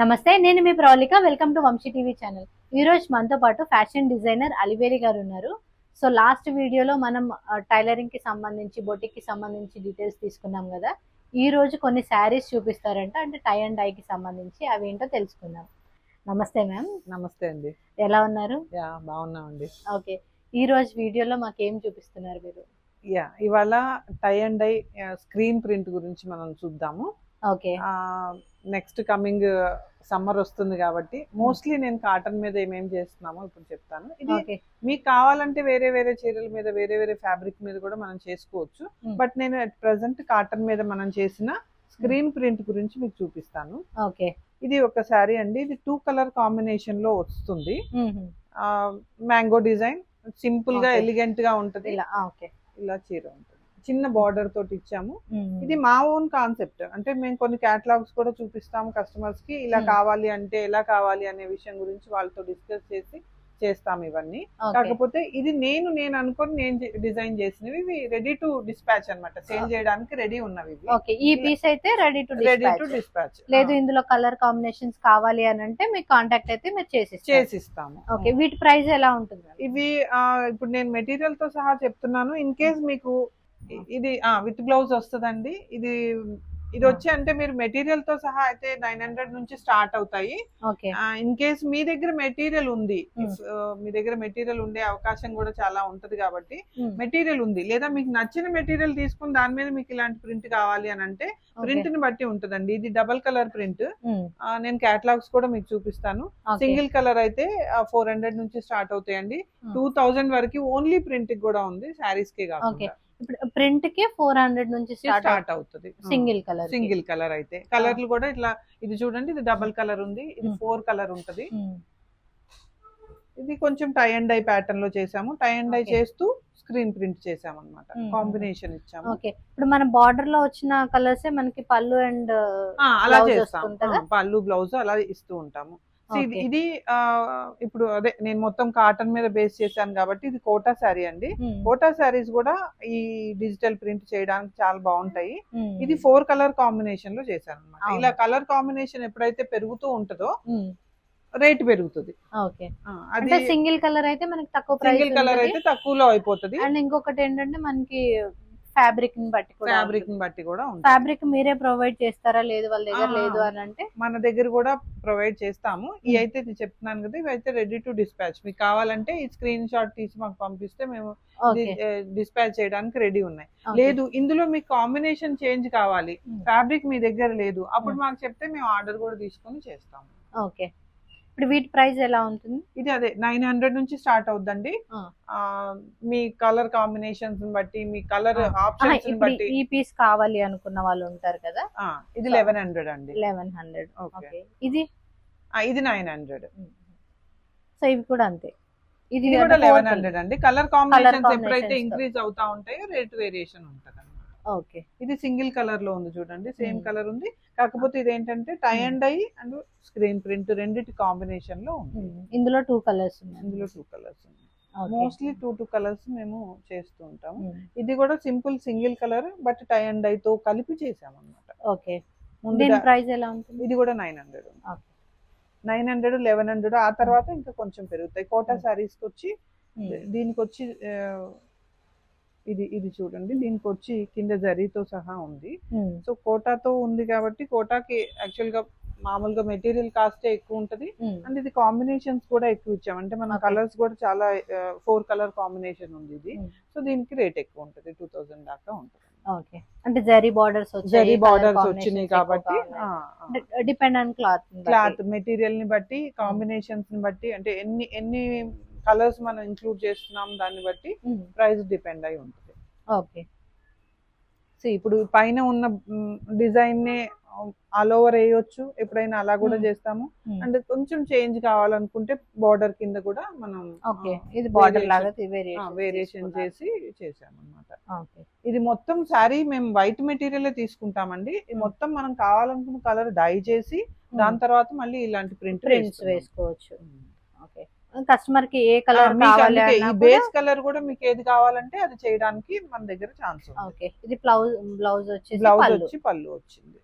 నమస్తే నేను మీ Pravalika. Welcome to Vamshi TV channel ఈ రోజు మనతో పాటు ఫ్యాషన్ డిజైనర్ అలివేలి గారు ఉన్నారు. సో లాస్ట్ వీడియోలో మనం టైలరింగ్కి సంబంధించి బొటిక్కి సంబంధించి డీటెయిల్స్ తీసుకున్నాం కదా. ఈ రోజు కొన్ని శారీస్ చూపిస్తారంట. అంటే టై అండ్ డై కి సంబంధించి అవి ఏంటో తెలుసుకుందాం. నమస్తే మ్యామ్ నమస్తే అండి. ఎలా ఉన్నారు? యా బాగున్నామండి. ఓకే ఈ రోజు వీడియోలో మాకు ఏం చూపిస్తున్నారు మీరు? యా ఇవాళ tie and dye screen print గురించి మనం చూద్దాము. ఓకే నెక్స్ట్ కమింగ్ సమ్మర్ వస్తుంది కాబట్టి మోస్ట్లీ నేను కాటన్ మీద ఏమేం చేస్తున్నామో ఇప్పుడు చెప్తాను. ఇది మీకు కావాలంటే వేరే వేరే చీరల మీద వేరే వేరే ఫ్యాబ్రిక్ మీద కూడా మనం చేసుకోవచ్చు. Hmm. బట్ నేను అట్ ప్రెసెంట్ కాటన్ మీద మనం చేసిన స్క్రీన్ ప్రింట్ గురించి మీకు చూపిస్తాను. ఓకే. ఇది ఒక శారీ అండి. ఇది టూ కలర్ కాంబినేషన్లో వస్తుంది. మ్యాంగో డిజైన్ సింపుల్గా. ఎలిగెంట్గా ఉంటది. ఇలా ఓకే. ఇలా చీర ఉంటుంది. చిన్న బార్డర్ తోటి ఇచ్చాము. ఇది మా ఓన్ కాన్సెప్ట్ అంటే మేము కొన్ని క్యాటలాగ్స్ కూడా చూపిస్తాము కస్టమర్స్కి ఇలా. కావాలి అంటే ఎలా కావాలి అనే విషయం గురించి వాళ్ళతో డిస్కస్ చేసి చేస్తాం ఇవన్నీ. కాకపోతే ఇది నేను నేను అనుకొని నేను డిజైన్ చేసినవి ఇవి రెడీ టు డిస్పాచ్ అన్నమాట. సేల్. చేయడానికి రెడీ ఉన్నవి ఓకే. ఈ పీస్ అయితే ready to ready to dispatch లేదు ఇందులో కలర్ కాంబినేషన్స్ కావాలి అని అంటే మీకు కాంటాక్ట్ అయితే మీరు చేసి చేసిస్తాము. ఓకే. వీటి ప్రైస్ ఎలా ఉంటుంది? ఇవి ఇప్పుడు నేను మెటీరియల్తో సహా చెప్తున్నాను. ఇన్ కేస్ మీకు ఇది విత్ బ్లౌజ్ వస్తుందండి. ఇది ఇది వచ్చి అంటే మీరు మెటీరియల్తో సహా అయితే నైన్ హండ్రెడ్ నుంచి స్టార్ట్ అవుతాయి. ఇన్ కేస్ మీ దగ్గర మెటీరియల్ ఉంది మీ. దగ్గర మెటీరియల్ ఉండే అవకాశం కూడా చాలా ఉంటది కాబట్టి మెటీరియల్ ఉంది. లేదా మీకు నచ్చిన మెటీరియల్ తీసుకుని దాని మీద మీకు ఇలాంటి ప్రింట్ కావాలి అని అంటే ప్రింట్ని బట్టి ఉంటదండి. ఇది డబల్ కలర్ ప్రింట్. నేను క్యాటలాగ్స్ కూడా మీకు చూపిస్తాను. సింగిల్ కలర్ అయితే ఫోర్ హండ్రెడ్ నుంచి స్టార్ట్ అవుతాయండి. టూ థౌజండ్ వరకు ఓన్లీ ప్రింట్ కూడా ఉంది శారీస్కి. కాకుండా ఇప్పుడు ప్రింట్కి ఫోర్ హండ్రెడ్ నుంచి స్టార్ట్ అవుతుంది. సింగిల్ కలర్ సింగిల్ కలర్ అయితే. కలర్లు కూడా ఇట్లా ఇది చూడండి ఇది డబల్ కలర్ ఉంది ఇది Hmm. ఫోర్ కలర్ ఉంటది. ఇది కొంచెం టై అండ్ డై ప్యాటర్న్లో చేసాము. Tie and dye. చేస్తూ స్క్రీన్ ప్రింట్ చేసాము అనమాట Hmm. కాంబినేషన్ ఇచ్చాము. ఓకే ఇప్పుడు మన బార్డర్లో వచ్చిన కలర్స్ మనకి పళ్ళు అండ్ అలా చేస్తాం. పళ్ళు బ్లౌజ్ అలా ఇస్తూ ఉంటాము. ఇది- ఇప్పుడు అదే నేను మొత్తం కాటన్ మీద బేస్ చేశాను కాబట్టి ఇది కోటా శారీ అండి. కోటా శారీస్ కూడా ఈ డిజిటల్ ప్రింట్ చేయడానికి చాలా బాగుంటాయి. ఇది ఫోర్ కలర్ కాంబినేషన్లో చేశాను అనమాట. ఇలా కలర్ కాంబినేషన్ ఎప్పుడైతే పెరుగుతూ ఉంటుందో రేట్ పెరుగుతుంది. అంటే అది సింగిల్ కలర్ అయితే మనకి తక్కువ సింగిల్ కలర్ అయితే తక్కువలో అయిపోతుంది. అండ్ ఇంకొకటి ఏంటంటే మనకి ఫ్యాబ్రిక్ని బట్టి ఫ్యాబ్రిక్ని బట్టి కూడా ఉంటుంది. ఫ్యాబ్రిక్ మీరే ప్రొవైడ్ చేస్తారా? లేదు వాళ్ళ దగ్గర. లేదు అని అంటే? మన దగ్గర కూడా ప్రొవైడ్ చేస్తాము. ఈ. అయితే చెప్తున్నాను కదా ఇవైతే రెడీ టు డిస్పాచ్ మీకు కావాలంటే ఈ స్క్రీన్ షాట్ తీసి మాకు పంపిస్తే మేము డిస్పాచ్ చేయడానికి రెడీ ఉన్నాయి. లేదు ఇందులో మీకు కాంబినేషన్ చేంజ్ కావాలి. ఫ్యాబ్రిక్ మీ దగ్గర లేదు. అప్పుడు. మాకు చెప్తే మేము ఆర్డర్ కూడా తీసుకొని చేస్తాము. ఓకే. ఇప్పుడు వీటి ప్రైస్ ఎలా ఉంటుంది? ఇది అదే నైన్ హండ్రెడ్ నుంచి స్టార్ట్ అవుద్దండి. మీ కలర్ కాంబినేషన్స్ బట్టి మీ కలర్ ఆప్షన్స్ బట్టి. ఈ పీస్ కావాలి అనుకున్న వాళ్ళు ఉంటారు కదా? ఇది లెవెన్ హండ్రెడ్ అండి. Eleven hundred. ఓకే. ఇది? ఇది నైన్ హండ్రెడ్. సో ఇవి కూడా అంతే. ఇది కూడా లెవెన్ హండ్రెడ్ అండి. కలర్ కాంబినేషన్స్ ఎప్పుడైతే. ఇంక్రీజ్ అవుతా ఉంటాయో రేట్ వేరియేషన్ ఉంటుంది ఓకే. ఇది సింగిల్ కలర్లో ఉంది చూడండి సేమ్. కలర్ ఉంది. కాకపోతే ఇది ఏంటంటే tie and dye and screen print రెండిటి కాంబినేషన్లో ఉంది ఇందులో టూ కలర్స్ ఉన్నాయి. ఇందులో టూ కలర్స్ ఉన్నాయి. మోస్ట్లీ టూ టూ కలర్స్ మేము చేస్తూ ఉంటాము. ఇది కూడా simple single colour but tie and dye తో కలిపి చేసాం అనమాట ఓకే దీని ప్రైస్ ఎలా ఉంటుంది? ఇది కూడా nine hundred. Nine hundred eleven hundred ఆ తర్వాత ఇంకా కొంచెం పెరుగుతాయి. కోటా. సారీస్కి వచ్చి దీనికి వచ్చి ఇది ఇది చూడండి. దీనికి వచ్చి కింద జరీతో సహా ఉంది. సో కోటాతో ఉంది కాబట్టి కోటాకి యాక్చువల్గా మామూలుగా మెటీరియల్ కాస్టే ఎక్కువ ఉంటది. అండ్ ఇది కాంబినేషన్స్ కూడా ఎక్కువ ఇచ్చాం. అంటే మన. కలర్స్ కూడా చాలా ఫోర్ కలర్ కాంబినేషన్ ఉంది ఇది. సో దీనికి రేట్ ఎక్కువ ఉంటది. టూ థౌసండ్ దాకా ఉంటుంది. ఓకే. అంటే జరీ బార్డర్స్ జరీ బార్డర్స్ వచ్చినాయి కాబట్టి డిపెండ్ ఆన్ క్లాత్ క్లాత్ మెటీరియల్ని బట్టి కాంబినేషన్స్ని బట్టి అంటే ఎన్ని ఎన్ని కలర్స్ మనం ఇంక్లూడ్ చేస్తున్నాం దాన్ని బట్టి ప్రైస్ డిపెండ్ అయి ఉంటుంది. ఓకే. సో ఇప్పుడు పైన ఉన్న డిజైన్ నే ఆల్ ఓవర్ వేయొచ్చు. ఎప్పుడైనా అలా కూడా. చేస్తాము. అండ్ కొంచెం చేంజ్ కావాలనుకుంటే బార్డర్ కింద కూడా మనం ఓకే. ఇది బార్డర్ లాగా వేరియేషన్ చేసి చేసామన్నమాట ఓకే. ఇది మొత్తం శారీ మేము వైట్ మెటీరియల్ తీసుకుంటామండి. మొత్తం మనం కావాలనుకున్న కలర్ డై చేసి దాని తర్వాత మళ్ళీ ఇలాంటి ప్రింట్ ప్రింట్స్ వేసుకోవచ్చు. ఓకే. కస్టమర్కి ఏ కలర్ కావాలి ఈ బేస్ కలర్ కూడా మీకు ఏది కావాలంటే అది చేయడానికి మన దగ్గర ఛాన్స్ ఓకే. ఇది బ్లౌజ్ బ్లౌజ్ వచ్చేసి బ్లౌజ్ వచ్చి పళ్ళు వచ్చింది.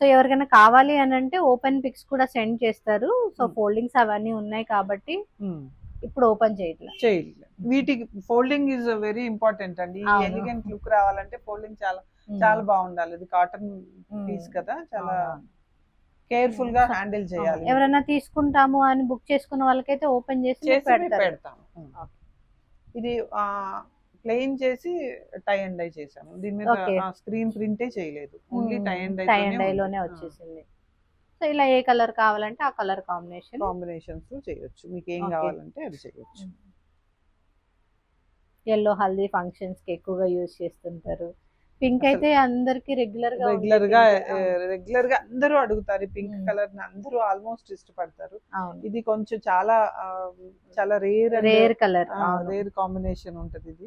సో ఎవరికైనా కావాలి అని అంటే ఓపెన్ పిక్స్ కూడా సెండ్ చేస్తారు. So Hmm. ఫోల్డింగ్స్ అవన్నీ ఉన్నాయి కాబట్టి ఉమ్. ఇప్పుడు ఓపెన్ చేయట్లే. చేయలేదు వీటికి ఫోల్డింగ్ ఇస్ వెరీ ఇంపార్టెంట్ అండి. ఎలిగెంట్ లుక్ రావాలంటే ఫోల్డింగ్ చాలా చాలా బాగుండాలి. ఇది కాటన్ పీస్ కదా చాలా కేర్ఫుల్గా హ్యాండిల్ చేయాలి. ఎవరైనా తీసుకుంటాము అని బుక్ చేసుకున్న వాళ్ళకైతే ఓపెన్ చేసి మీకు చేసి పెడతారు. పెడతాం ఇది ప్లెయిన్ చేసి టై అండ్ డై చేసాము దీని మీద. స్క్రీన్ ప్రింటే చేయలేదు. Only tie and tie and dye లోనే వచ్చేసింది. సో ఇలా ఏ కలర్ కావాలంటే ఆ కలర్ కాంబినేషన్ కాంబినేషన్స్ చేయొచ్చు. మీకు ఏం. కావాలంటే అది చేయొచ్చు. ఎల్లో హల్దీ ఫంక్షన్స్కి ఎక్కువగా యూజ్ చేస్తుంటారు. పింక్ అయితే అందరికి రెగ్యులర్గా రెగ్యులర్గా. రెగ్యులర్గా అందరూ అడుగుతారు పింక్. కలర్ని అందరూ ఆల్మోస్ట్ ఇష్టపడతారు. ఇది కొంచెం చాలా చాలా rare rare colour rare combination ఉంటది ఇది.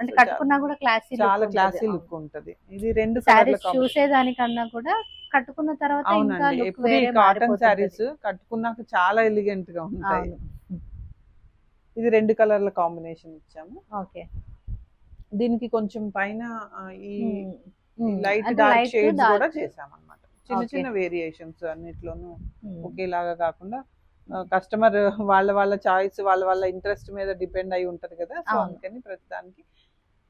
అంటే కట్టుకున్నా కూడా క్లాసీ చాలా క్లాసీ లుక్ ఉంటది. ఇది రెండు కలర్ల చూసేదానికన్నా కూడా కట్టుకున్న తర్వాత ఇంకా ఎప్పుడు కాటన్. శారీస్ కట్టుకున్నాక చాలా ఎలిగెంట్గా ఉంటాయి. ఇది రెండు కలర్ల కాంబినేషన్ ఇచ్చాము. ఓకే. దీనికి కొంచెం పైన ఈ. Light dark shades. కూడా చేసాం అన్నమాట చిన్న. చిన్న వేరియేషన్స్ అన్నిట్లోనూ. ఒకేలాగా కాకుండా కస్టమర్ వాళ్ళ వాళ్ళ చాయిస్ వాళ్ళ వాళ్ళ ఇంట్రెస్ట్ మీద డిపెండ్ అయి ఉంటది కదా సో. అందుకని ప్రతిదానికి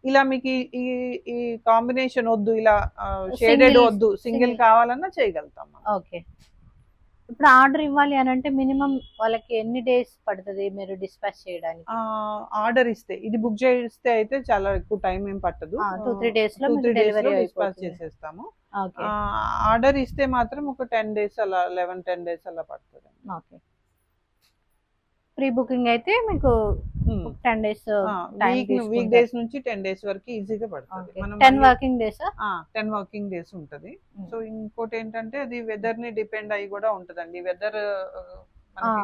ఇలా మీకు ఈ- ఈ కాంబినేషన్ వద్దు ఇలా షేడెడ్ వద్దు సింగిల్. కావాలన్నా చేయగలుగుతాం. ఓకే ఇప్పుడు ఆర్డర్ ఇవ్వాలి అని అంటే మినిమం వాళ్ళకి ఎన్ని డేస్ పడుతుంది మీరు డిస్పాచ్ చేయడానికి? ఆర్డర్ ఇస్తే ఇది బుక్ చేస్తే అయితే చాలా ఎక్కువ టైం ఏం పట్టదు. టూ త్రీ డేస్లో two three days delivery dispatch చేసేస్తాము. ఆర్డర్ ఇస్తే మాత్రం ఒక టెన్ డేస్ అలా లెవెన్ టెన్ డేస్ అలా పడుతుంది ఓకే ప్రీ బుకింగ్ అయితే మీకు టెన్ డేస్ వీక్ డేస్ నుంచి టెన్ డేస్ వరకు ఈజీగా పడుతుంది. Ten working days ten working days ఉంటది. సో ఇంకోటి ఏంటంటే అది వెదర్ని డిపెండ్ అయ్యి కూడా ఉంటదండి. వెదర్.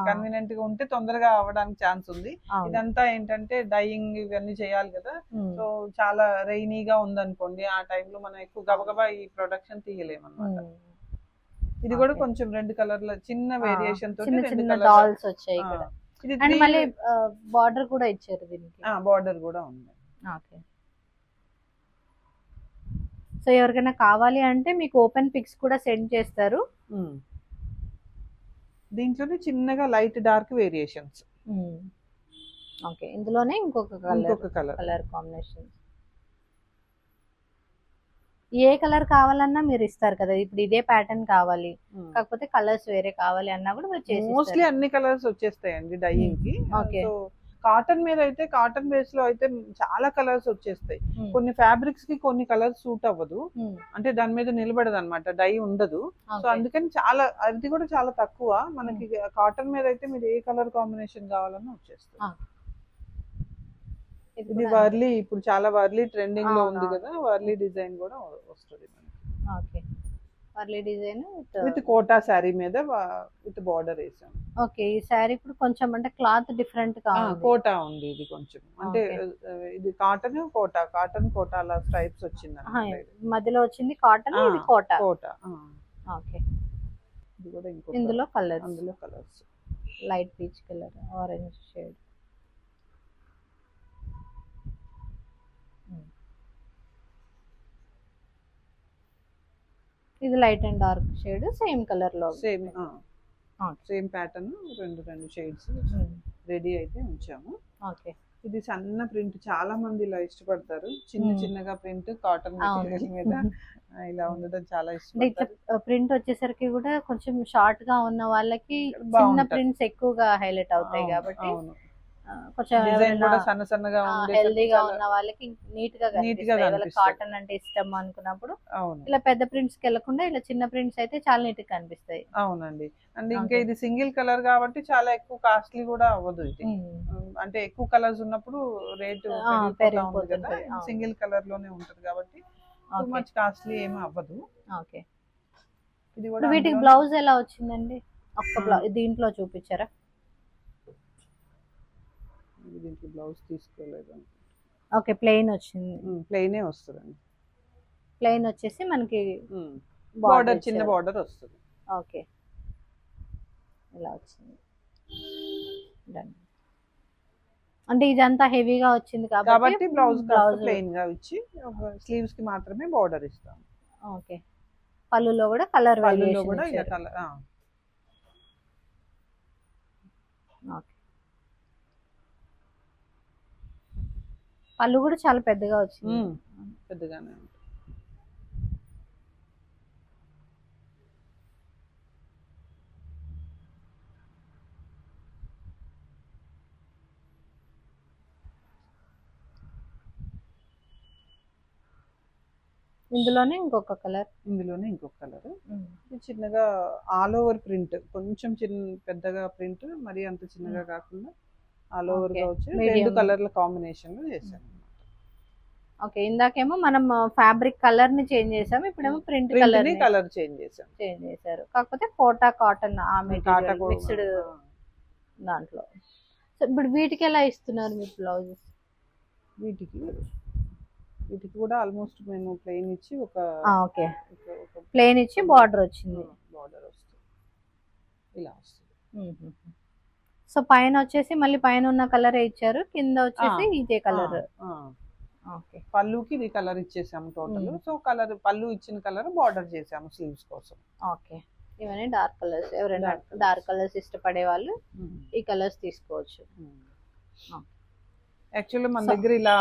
కన్వీనియంట్గా ఉంటే తొందరగా అవ్వడానికి ఛాన్స్ ఉంది. ఇదంతా ఏంటంటే డైయింగ్ ఇవన్నీ చేయాలి కదా. సో చాలా రైనీగా ఉందనుకోండి ఆ టైంలో మనం ఎక్కువ గబగబా ఈ ప్రొడక్షన్ తీయలేము అనమాట ఇది కూడా. కొంచెం రెండు కలర్ల చిన్న వేరియేషన్ తోటి రెండు డాల్స్ వచ్చాయి అండ్ మళ్ళీ బార్డర్ కూడా ఇచ్చారు దీనికి. బార్డర్ కూడా ఉంది. ఓకే. సో ఎవరికైనా కావాలి అంటే మీకు ఓపెన్ పిక్స్ కూడా సెండ్ చేస్తారు. దీంట్లోనే చిన్నగా లైట్ డార్క్ వేరియేషన్స్ ఓకే. ఇందులోనే ఇంకొక కలర్ కలర్ కలర్ కాంబినేషన్ ఏ కలర్ కావాలన్నా మీరు ఇస్తారు కదా ఇప్పుడు ఇదే ప్యాటర్న్ కావాలి. కాకపోతే కలర్స్ వేరే కావాలి అన్నా కూడా మీరు చేసి మోస్ట్లీ అన్ని కలర్స్ వచ్చేస్తాయండి డైయింగ్కి. కాటన్ మీద అయితే కాటన్ బేస్లో అయితే చాలా కలర్స్ వచ్చేస్తాయి. Hmm. కొన్ని ఫ్యాబ్రిక్స్కి కొన్ని కలర్స్ సూట్ అవ్వదు. అంటే దాని మీద నిలబడదు అనమాట డై ఉండదు సో అందుకని చాలా అది కూడా చాలా తక్కువ. మనకి కాటన్ మీద అయితే మీరు ఏ కలర్ కాంబినేషన్ కావాలన్నా వచ్చేస్తుంది Ah. ఇది వర్లీ ఇప్పుడు చాలా వర్లీ ట్రెండింగ్లో ఉంది. కదా వర్లీ డిజైన్ కూడా వస్తుంది okay. Warli design with Kota sari మీద విత్ బార్డర్ వేసాం. ఓకే ఈ శారీ ఇప్పుడు కొంచెం అంటే క్లాత్ డిఫరెంట్గా ఉంది. కోటా ఉంది ఇది కొంచెం. అంటే ఇది కాటన్ కోటా. కాటన్ కోటా అలా స్ట్రైప్స్ వచ్చింది. మధ్యలో వచ్చింది కాటన్ ఇది కోట. Quota okay. ఇది కూడా ఇంకో ఇందులో కలర్స్ అందులో colours light peach colour orange shade ఇది light and dark shade same కలర్లో సేమ్. సేమ్ ప్యాటర్న్ రెండు రెండు షేడ్స్ రెడీ అయితే ఉంచాము. ఓకే. ఇది సన్న ప్రింట్ చాలా మంది ఇలా ఇష్టపడతారు. చిన్న. చిన్నగా ప్రింట్ కాటన్. మెటీరియల్ మీద. ఇలా ఉండడం చాలా ఇష్టపడతారు. ప్రింట్ వచ్చేసరికి కూడా కొంచెం షార్ట్గా ఉన్న వాళ్ళకి చిన్న. ప్రింట్స్ ఎక్కువగా హైలైట్ అవుతాయి కాబట్టి కొంచెం డిజైన్ కూడా సన్న సన్నగా హెల్దీగా ఉన్న వాళ్ళకి నీట్గా కనిపిస్తాయి. కాటన్ అంటే ఇష్టం అనుకున్నప్పుడు ఇలా పెద్ద ప్రింట్స్కి వెళ్ళకుండా ఇలా చిన్న ప్రింట్స్ అయితే చాలా నీట్గా కనిపిస్తాయి. అవునండి. అండ్ ఇంకా. ఇది సింగిల్ కలర్ కాబట్టి చాలా ఎక్కువ కాస్ట్లీ కూడా అవ్వదు ఇది. అంటే ఎక్కువ కలర్స్ ఉన్నప్పుడు రేట్. సింగిల్ కలర్లోనే ఉంటది కాబట్టి మచ్ కాస్ట్లీ ఏమీ అవ్వదు. ఓకే ఇది ఇప్పుడు కూడా వీటికి బ్లౌజ్ ఎలా వచ్చిందండి? ఒక్క. బ్లౌజ్ దీంట్లో చూపించారా? ఇది దీనికి బ్లౌజ్ తీసుకోలేదు ఓకే ప్లెయిన్ వచ్చింది. ప్లెయినే వస్తుందండి. ప్లెయిన్ వచ్చేసి మనకి బార్డర్ చిన్న బార్డర్ వస్తుంది. ఓకే. ఇలా వచ్చింది. అంటే ఇదంతా హెవీగా వచ్చింది కాబట్టి బ్లౌజ్ బ్లౌజ్ ప్లెయిన్గా ఇచ్చి స్లీవ్స్కి మాత్రమే బార్డర్ ఇస్తాం. ఓకే. పళ్ళులో కూడా కలర్ పళ్ళులో కూడా ఇలా కలర్ పళ్ళు కూడా చాలా పెద్దగా వచ్చింది. పెద్దగానే ఇందులోనే ఇంకొక కలర్. ఇందులోనే ఇంకొక కలర్. చిన్నగా ఆల్ ఓవర్ ప్రింట్ కొంచెం చిన్న పెద్దగా ప్రింట్ మరి అంత చిన్నగా కాకుండా ఆల్ ఓవర్గా. వచ్చి. రెండు కలర్ల కాంబినేషన్ చేశాను ఓకే ఇందాకేమో మనం ఫ్యాబ్రిక్ కలర్ని చేంజ్ చేసాం ఇప్పుడేమో ప్రింట్ ప్రింట్ కలర్ని కలర్ చేంజ్ చేశాను చేంజ్ చేశారు. కాకపోతే కోటా కాటన్ ఆ మెటీరియల్ మిక్స్డ్ దాంట్లో. సో ఇప్పుడు వీటికి ఎలా ఇస్తున్నారు మీరు బ్లౌజెస్ వీటికి వీటికి కూడా ఆల్మోస్ట్ మేము ప్లెయిన్ ఇచ్చి ఒక ఓకే. ప్లేన్ ఇచ్చి బార్డర్ వచ్చింది. బార్డర్ వస్తుంది. ఇలా వస్తుంది. సో పైన వచ్చేసి మళ్ళీ పైన ఉన్న కలర్ ఇచ్చారు. కింద వచ్చేసి. ఇదే కలర్. పళ్ళుకి ఇది కలర్ ఇచ్చేసాము టోటల్. సో కలర్ పళ్ళు ఇచ్చిన కలర్ బార్డర్ చేసాము స్లీవ్స్ కోసం. ఓకే. ఇవన్నీ డార్క్ కలర్స్. ఎవరైనా. Dark colours. ఇష్టపడే వాళ్ళు ఈ కలర్స్ తీసుకోవచ్చు. యాక్చువల్లీ మన దగ్గర ఇలా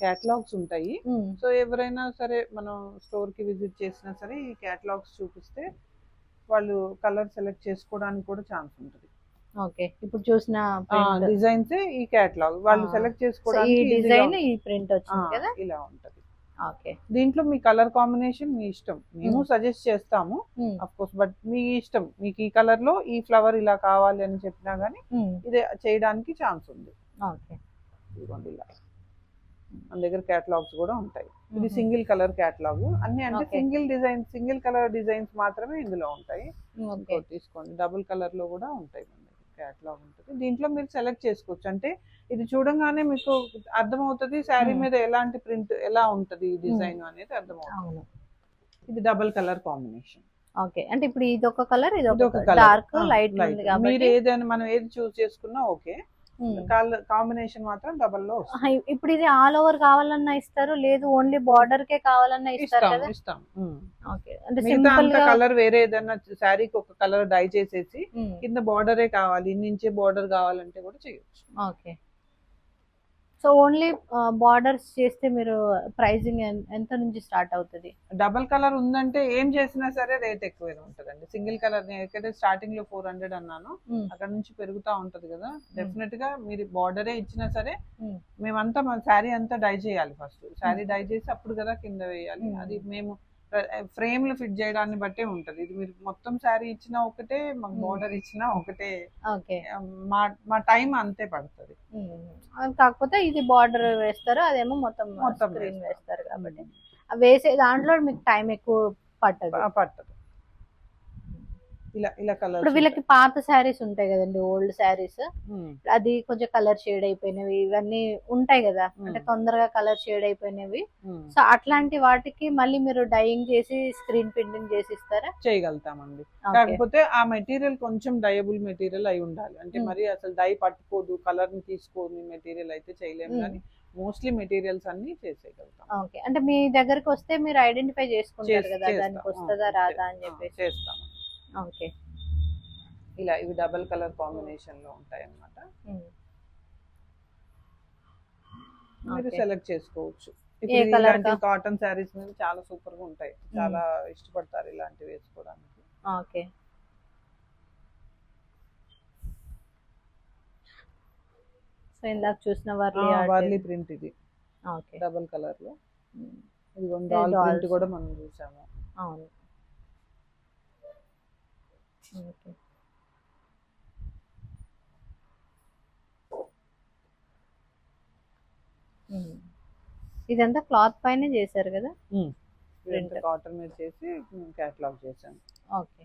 క్యాటలాగ్స్ ఉంటాయి. సో ఎవరైనా సరే మనం స్టోర్కి విజిట్ చేసినా సరే ఈ క్యాటలాగ్స్ చూపిస్తే వాళ్ళు కలర్ సెలెక్ట్ చేసుకోవడానికి కూడా ఛాన్స్ ఉంటుంది. ఓకే. ఇప్పుడు చూసిన. డిజైన్స్ ఈ క్యాటలాగ్ వాళ్ళు. సెలెక్ట్ ఈ చేసుకోవడానికి గా డిజైన్. ఈ ప్రింట్ వచ్చింది కదా? ఇలా ఉంటది. ఓకే. దీంట్లో మీ కలర్ కాంబినేషన్ మీ ఇష్టం. మేము. సజెస్ట్ చేస్తాము అఫ్ కోర్స్ బట్ మీ ఇష్టం. మీకు ఈ కలర్లో ఈ ఫ్లవర్ ఇలా కావాలి అని చెప్పినా గానీ ఇది చేయడానికి ఛాన్స్ ఉంది. ఓకే. ఇదిగోండి ఇలా. మన దగ్గర క్యాటలాగ్స్ కూడా ఉంటాయి. ఇది సింగిల్ కలర్ క్యాటలాగ్ అన్ని అంటే. Single design single colour designs మాత్రమే ఇందులో ఉంటాయి. తీసుకోండి. డబుల్ కలర్లో కూడా ఉంటాయి. క్యాటలాగ్ ఉంటుంది. దీంట్లో మీరు సెలెక్ట్ చేసుకోవచ్చు. అంటే ఇది చూడంగానే మీకు అర్థమవుతుంది శారీ Hmm. మీద ఎలాంటి ప్రింట్ ఎలా ఉంటది ఈ డిజైన్ అనేది అర్థమవుతుంది. ఇది డబుల్ కలర్ కాంబినేషన్ ఓకే. అంటే ఇప్పుడు ఇది ఒక కలర్ ఇది ఒక డార్క్ లైట్ మీరు ఏదైనా మనం ఏది చూస్ చేసుకున్నా ఓకే కాంబినేషన్ మాత్రం డబల్లో ఇప్పుడు ఇది ఆల్ ఓవర్ కావాలన్నా ఇస్తారు లేదు ఓన్లీ బార్డర్ కే కావాలన్నా ఇస్తారు ఇస్తాం కదా? ఇస్తాం. ఉమ్. ఓకే. అంటే సింపుల్ కలర్ వేరే ఏదైనా శారీకి ఒక కలర్ డై చేసేసి కింద బార్డరే కావాలి ఇన్నించే బార్డర్ కావాలంటే కూడా చేయొచ్చు. ఓకే. సో ఓన్లీ బార్డర్స్ చేస్తే మీరు ప్రైజింగ్ ఎంత నుంచి స్టార్ట్ అవుతుంది? డబల్ కలర్ ఉందంటే ఏం చేసినా సరే రేట్ ఎక్కువే ఉంటదండి. సింగిల్ కలర్ నేను ఎక్కడైతే స్టార్టింగ్లో ఫోర్ హండ్రెడ్ అన్నాను అక్కడ నుంచి పెరుగుతా ఉంటది కదా. డెఫినెట్గా మీరు బార్డరే ఇచ్చినా సరే మేమంతా మన శారీ అంతా డై చేయాలి ఫస్ట్ శారీ డై చేసి అప్పుడు కదా కింద వేయాలి. అది మేము ఫ్రేమ్లో ఫిట్ చేయడాన్ని బట్టే ఉంటది. ఇది మీరు మొత్తం శారీ ఇచ్చినా ఒకటే మాకు. బార్డర్ ఇచ్చినా ఒకటే. ఓకే. మా మా టైం అంతే పడుతుంది. కాకపోతే ఇది బార్డర్ వేస్తారు అదేమో మొత్తం మొత్తం వేస్తారు. కాబట్టి. వేసే దాంట్లో మీకు టైం ఎక్కువ పట్టదు. పట్టదు. ఇలా ఇలా కలర్ ఇప్పుడు వీళ్ళకి పాత శారీస్ ఉంటాయి కదండి ఓల్డ్ శారీస్. అది కొంచెం కలర్ షేడ్ అయిపోయినవి ఇవన్నీ ఉంటాయి కదా. అంటే తొందరగా కలర్ షేడ్ అయిపోయినవి. సో అట్లాంటి వాటికి మళ్ళీ మీరు డైయింగ్ చేసి స్క్రీన్ ప్రింటింగ్ చేసి ఇస్తారా? చేయగలుగుతామండి. కాకపోతే ఆ మెటీరియల్ కొంచెం డయబుల్ మెటీరియల్ అయి ఉండాలి. అంటే. మరి అసలు డై పట్టుకోదు కలర్ని తీసుకోని మెటీరియల్ అయితే చేయలేము. కానీ మోస్ట్లీ మెటీరియల్స్ అన్ని చేసేయగలుగుతాం. ఓకే. అంటే మీ దగ్గరకు వస్తే మీరు ఐడెంటిఫై చేసుకుంటారు చేస్- కదా. దానికి వస్తుందా రాదా అని చే- చెప్పేసి. ఆ, చేస్తాం. ఓకే. ఇలా ఇవి డబల్ కలర్ కాంబినేషన్లో ఉంటాయి అన్నమాట మీరు. సెలెక్ట్ చేసుకోవచ్చు. కా? కాటన్ శారీస్ మీద చాలా సూపర్గా ఉంటాయి చాలా ఇష్టపడతారు ఇలాంటివి వేసుకోవడానికి. ఓకే. సో ఇందాక చూసిన వర్లీ వర్లీ ప్రింట్ ఇది. ఓకే. డబల్ కలర్లో ఇది డాల్. ప్రింట్ కూడా మనం చూసాము. అవును. ఓకే. ఇదంతా క్లాత్ పైన చేశారు కదా? Print. కాటన్ మీద చేసి కేటలాగ్ చేసాము ఓకే.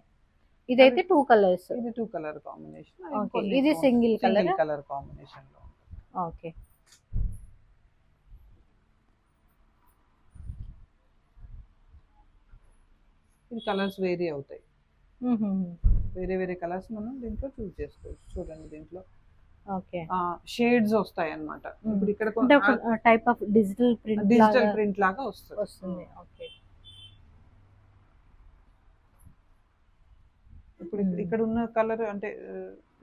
ఇదైతే టూ కలర్స్ ఇది టూ కలర్ కాంబినేషన్ ఓకే. ఇది సింగిల్ కలర్ కలర్ కాంబినేషన్లో. ఓకే. ఇది కలర్స్ వేరీ అవుతాయి. వేరే వేరే కలర్స్ మనం దీంట్లో చూస్ చేసుకోవచ్చు. చూడండి దీంట్లో. షేడ్స్ వస్తాయి అనమాట ఇప్పుడు టైప్ ఆఫ్ డిజిటల్ ప్రింట్ లాగా వస్తుంది. వస్తుంది. ఓకే. ఇప్పుడు ఇక్కడ ఉన్న కలర్ అంటే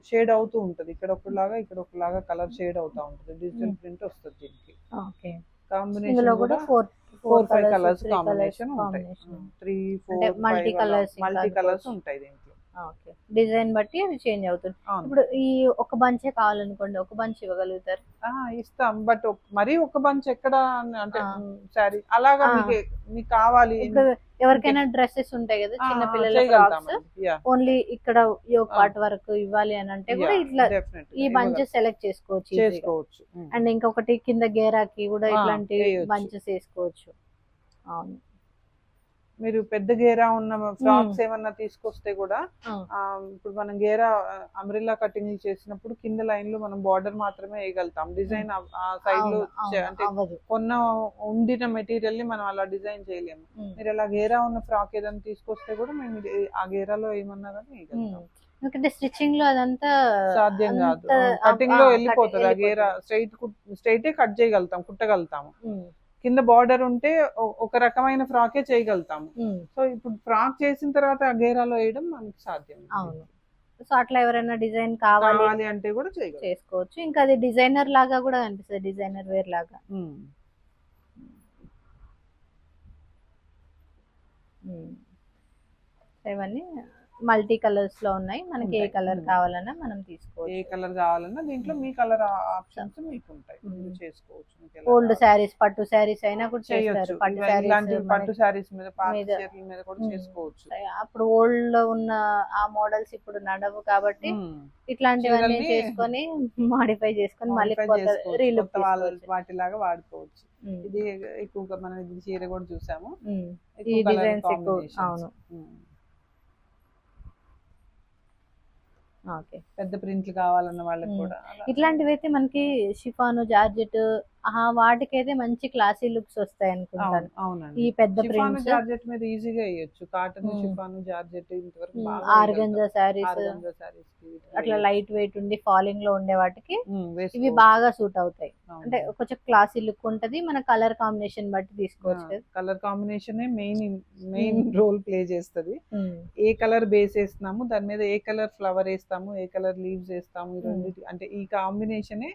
షేడ్ అవుతూ ఉంటది. ఇక్కడ ఒకలాగా ఇక్కడ ఒకలాగా కలర్ షేడ్ అవుతా ఉంటది. డిజిటల్ ప్రింట్ వస్తుంది దీనికి. ఓకే. కాంబినేషన్ కూడా four four five colours combination ఉంటాయి. త్రీ ఫోర్ colours ఇంకా మల్టీ కలర్స్. ఉంటాయి దీంట్లో డిజైన్ బట్టి అది చేంజ్ అవుతుంది. ఇప్పుడు ఈ ఒక బంచే కావాలనుకోండి ఒక బంచ్ ఇవ్వగలుగుతారు. ఇస్తాం. బట్ మరీ ఒక బంచ్ ఎక్కడ అంటే. సారీ అలాగా. మీకు కావాలి ఎవరికైనా డ్రెస్సెస్ ఉంటాయి కదా చిన్న పిల్లల ఓన్లీ ఇక్కడ యోగ్. పార్ట్ వరకు ఇవ్వాలి అని అంటే కూడా ఇట్లా. ఈ బంచెస్ సెలెక్ట్ చేసుకోవచ్చు. అండ్ ఇంకొకటి కింద గేరాకి కూడా ఇట్లాంటి. బంచెస్ వేసుకోవచ్చు. అవును. మీరు పెద్ద గేరా ఉన్న ఫ్రాక్స్ ఏమన్నా తీసుకొస్తే కూడా ఇప్పుడు మనం గేరా అంబ్రిల్లా కటింగ్ చేసినప్పుడు కింద లైన్లో మనం బార్డర్ మాత్రమే వేయగలుగుతాం. డిజైన్ ఆ సైడ్లో అంటే కొన్న ఉండిన మెటీరియల్ని మనం అలా డిజైన్ చేయలేము. మీరు అలా గేరా ఉన్న ఫ్రాక్ ఏదైనా తీసుకొస్తే కూడా మేము ఆ గేరాలో ఏమన్నా కానీ వేయగలుగుతాం. ఎందుకంటే స్టిచ్చింగ్లో అదంతా సాధ్యం కాదు. కటింగ్లో వెళ్ళిపోతుంది. ఆ గేరా. స్ట్రైట్ స్ట్రైటే కట్ చేయగలుగుతాం కుట్టగలుగుతాము. కింద బార్డర్ ఉంటే ఒక రకమైన ఫ్రాకే చేయగలుగుతాము. సో ఇప్పుడు ఫ్రాక్ చేసిన తర్వాత ఆ గేరాలో వేయడం మనకి సాధ్యం. అవును. సో అట్లా ఎవరైనా డిజైన్ కావాలి అంటే కూడా చేసుకోవచ్చు. ఇంకా అది డిజైనర్ లాగా కూడా కనిపిస్తుంది డిజైనర్ వేర్ లాగా. ఇవన్నీ మల్టీ కలర్స్లో ఉన్నాయి మనకి ఏ. కలర్. కావాలన్నా మనం ఏ తీసుకోవచ్చు కలర్ కావాలన్నా దీంట్లో మీ కలర్ ఆప్షన్స్ మీకు ఉంటాయి చేసుకోవచ్చు ఓల్డ్. శారీస్ పట్టు శారీస్ అయినా కూడా చేయొచ్చు చేస్తారు పట్టు శారీస్ పట్టు శారీస్ మీద మీద. కూడా. చేసుకోవచ్చు అప్పుడు ఓల్డ్లో ఉన్న ఆ మోడల్స్ ఇప్పుడు నడవు కాబట్టి. ఇట్లాంటివన్నీ చేసుకొని మాడిఫై చేసుకొని మళ్ళీ వాటిలాగా వాడుకోవచ్చు. ఇది ఎక్కువగా మనం ఇది చీర కూడా చూసాము ఈ డిజైన్స్ ఎక్కువ. అవును ఉమ్. ఓకే పెద్ద ప్రింట్లు కావాలన్న వాళ్ళకి. కూడా. ఇట్లాంటివి అయితే మనకి షిఫాను జార్జెట్ వాటికైతే మంచి క్లాసీ లుక్స్ వస్తాయి అనుకుంటాను. అవును, అవునండి. ఈ పెద్ద ప్రింట్స్. జార్జెట్ మీద ఈజీగా వేయచ్చు. కాటన్. షిఫాను జార్జెట్ ఇంతవరకు ఆర్గంజా సారీస్ అట్లా లైట్ వెయిట్ ఉండి ఫాలింగ్లో ఉండే వాటికి ఇవి బాగా సూట్ అవుతాయి. అంటే కొంచెం క్లాసీ లుక్ ఉంటది మన కలర్ కాంబినేషన్ బట్టి తీసుకోవచ్చు colour combination main main. Role play చేస్తది. ఏ కలర్ బేస్ వేస్తున్నాము దాని మీద ఏ కలర్ ఫ్లవర్ వేస్తాము ఏ కలర్ లీవ్స్ వేస్తాము ఈ ఉమ్. రెండింటి అంటే ఈ కాంబినేషనే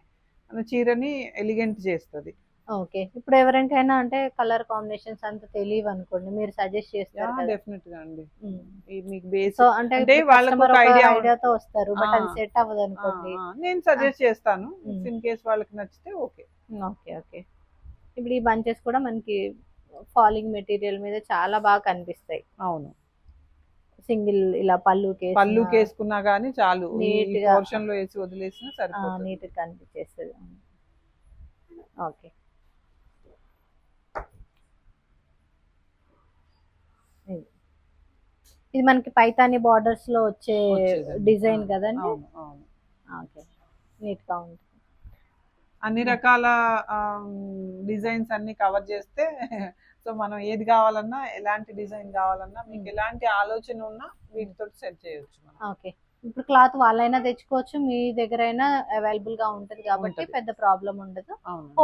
చీరని ఎలిగెంట్ చేస్తది. ఓకే. ఇప్పుడు ఎవరికైనా అంటే కలర్ కాంబినేషన్స్ అంత తెలియవు అనుకోండి మీరు సజెస్ట్ చేస్తారు డెఫినెట్గా అండి. మీకు బేస్ అంటే వాళ్ళకు ఒక ఉం- ఐడియాతో వస్తారు బట్. అది సెట్ అవ్వదు అనుకోండి. నేను సజెస్ట్ చేస్తాను. ఇన్ కేస్ వాళ్ళకి నచ్చితే ఓకే. Okay okay. ఇప్పుడు ఈ బంచెస్ కూడా మనకి ఫాలింగ్ మెటీరియల్ మీద చాలా బాగా కనిపిస్తాయి. అవును. సింగిల్ ఇలా పళ్ళు కేసు పళ్ళు కేసుకున్నా గానీ చాలు. Neat గా. పోర్షన్లో వేసి వదిలేసినా సరిపోతుంది. నీట్ కనిపించేస్తుంది. ఓకే. ఇది. మనకి పైతాని బార్డర్స్లో వచ్చే. డిజైన్ కదండి? ఓకే. నీట్గా ఉంటుంది. అన్ని రకాల డిజైన్స్ అన్ని కవర్ చేస్తే సో మనం ఏది కావాలన్నా ఎలాంటి డిజైన్ కావాలన్నా మీకు. ఎలాంటి ఆలోచన ఉన్నా వీటితో సెట్ చేయొచ్చు ఓకే ఇప్పుడు క్లాత్ వాళ్ళైనా తెచ్చుకోవచ్చు మీ దగ్గర అయినా అవైలబుల్గా ఉంటది కాబట్టి. పెద్ద ప్రాబ్లం ఉండదు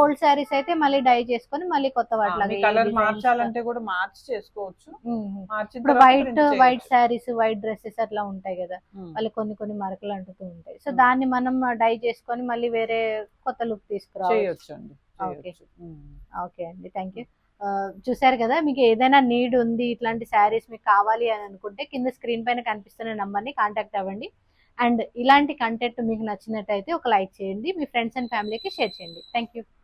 ఓల్డ్ శారీస్ అయితే మళ్ళీ డై చేసుకొని మళ్ళీ కొత్త వాటిలాగా కలర్ మార్చాలంటే కూడా మార్చి చేసుకోవచ్చు ఇప్పుడు white white. Saris white dresses అట్లా ఉంటాయి కదా. వాళ్ళు కొన్ని కొన్ని మరకలు అంటుతూ ఉంటాయి సో. దాన్ని మనం డై చేసుకొని మళ్ళీ వేరే కొత్త లుక్ తీసుకురావచ్చు. Hmm. ఓకే అండి థ్యాంక్ యూ చూసారు కదా మీకు ఏదైనా నీడ్ ఉంది ఇట్లాంటి శారీస్ మీకు కావాలి అని అనుకుంటే కింద స్క్రీన్ పైన కనిపిస్తున్న నంబర్ని కాంటాక్ట్ అవ్వండి. అండ్ ఇలాంటి కంటెంట్ మీకు నచ్చినట్టయితే ఒక లైక్ చేయండి మీ ఫ్రెండ్స్ అండ్ ఫ్యామిలీకి షేర్ చేయండి. Thank you